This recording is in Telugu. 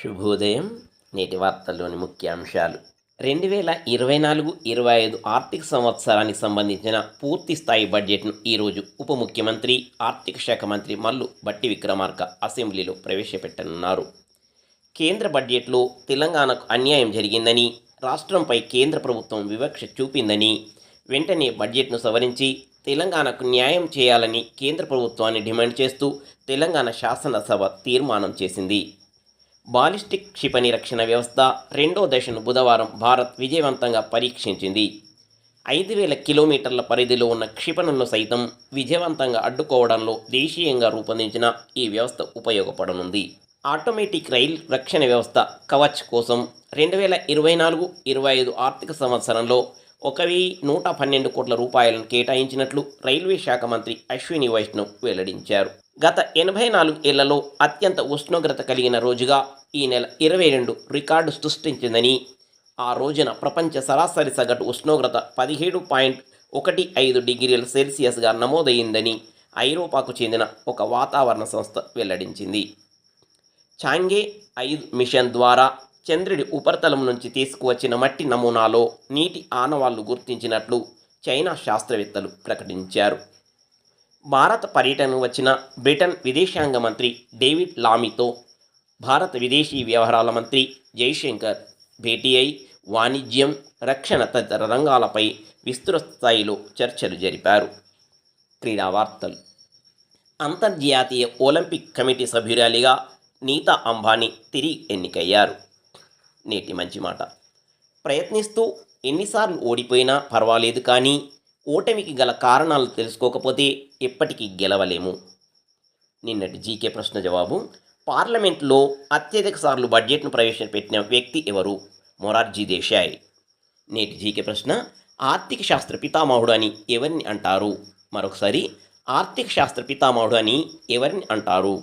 శుభోదయం. నేటి వార్తల్లోని ముఖ్యాంశాలు. రెండు వేల ఇరవై నాలుగు ఇరవై ఐదు ఆర్థిక సంవత్సరానికి సంబంధించిన పూర్తి స్థాయి బడ్జెట్ను ఈరోజు ఉప ముఖ్యమంత్రి ఆర్థిక శాఖ మంత్రి మల్లు బట్టి విక్రమార్క అసెంబ్లీలో ప్రవేశపెట్టనున్నారు. కేంద్ర బడ్జెట్లో తెలంగాణకు అన్యాయం జరిగిందని రాష్ట్రంపై కేంద్ర ప్రభుత్వం వివక్ష చూపిందని వెంటనే బడ్జెట్ను సవరించి తెలంగాణకు న్యాయం చేయాలని కేంద్ర ప్రభుత్వాన్ని డిమాండ్ చేస్తూ తెలంగాణ శాసనసభ తీర్మానం చేసింది. బాలిస్టిక్ క్షిపణి రక్షణ వ్యవస్థ రెండో దశను బుధవారం భారత్ విజయవంతంగా పరీక్షించింది. ఐదు వేల కిలోమీటర్ల పరిధిలో ఉన్న క్షిపణులను సైతం విజయవంతంగా అడ్డుకోవడంలో దేశీయంగా రూపొందించిన ఈ వ్యవస్థ ఉపయోగపడనుంది. ఆటోమేటిక్ రైల్ రక్షణ వ్యవస్థ కవచ్ కోసం రెండు వేల ఇరవై నాలుగు ఇరవై ఐదు ఆర్థిక సంవత్సరంలో ఒక వెయ్యి నూట పన్నెండు కోట్ల రూపాయలను కేటాయించినట్లు రైల్వే శాఖ మంత్రి అశ్విని వైష్ణవ్ వెల్లడించారు. గత ఎనభై నాలుగు ఏళ్ళలో అత్యంత ఉష్ణోగ్రత కలిగిన రోజుగా ఈ నెల ఇరవై రెండు రికార్డు సృష్టించిందని. ఆ రోజున ప్రపంచ సరాసరి సగటు ఉష్ణోగ్రత పదిహేడు పాయింట్ ఒకటి ఐదు డిగ్రీల సెల్సియస్గా నమోదయ్యిందని ఐరోపాకు చెందిన ఒక వాతావరణ సంస్థ వెల్లడించింది. చాంగే ఐదు మిషన్ ద్వారా చంద్రుడి ఉపరితలం నుంచి తీసుకువచ్చిన మట్టి నమూనాలో నీటి ఆనవాళ్ళు గుర్తించినట్లు చైనా శాస్త్రవేత్తలు ప్రకటించారు. భారత పర్యటన వచ్చిన బ్రిటన్ విదేశాంగ మంత్రి డేవిడ్ లామీతో భారత విదేశీ వ్యవహారాల మంత్రి జైశంకర్ భేటీ అయి వాణిజ్యం రక్షణ తదితర రంగాలపై విస్తృత స్థాయిలో చర్చలు జరిపారు. క్రీడా వార్తలు. అంతర్జాతీయ ఒలింపిక్ కమిటీ సభ్యురాలిగా నీతా అంబానీ తిరిగి ఎన్నికయ్యారు. నేటి మంచి మాట. ప్రయత్నిస్తూ ఎన్నిసార్లు ఓడిపోయినా పర్వాలేదు కానీ ఓటమికి గల కారణాలు తెలుసుకోకపోతే ఎప్పటికీ గెలవలేము. నిన్నటి జీకే ప్రశ్న జవాబు పార్లమెంట్లో అత్యధిక సార్లు బడ్జెట్ను ప్రవేశపెట్టిన వ్యక్తి ఎవరు? మొరార్జీ దేశాయ్. నేటి జీకే ప్రశ్న ఆర్థిక శాస్త్ర పితామహుడు అని ఎవరిని అంటారు? మరొకసారి ఆర్థిక శాస్త్ర పితామహుడు అని ఎవరిని అంటారు?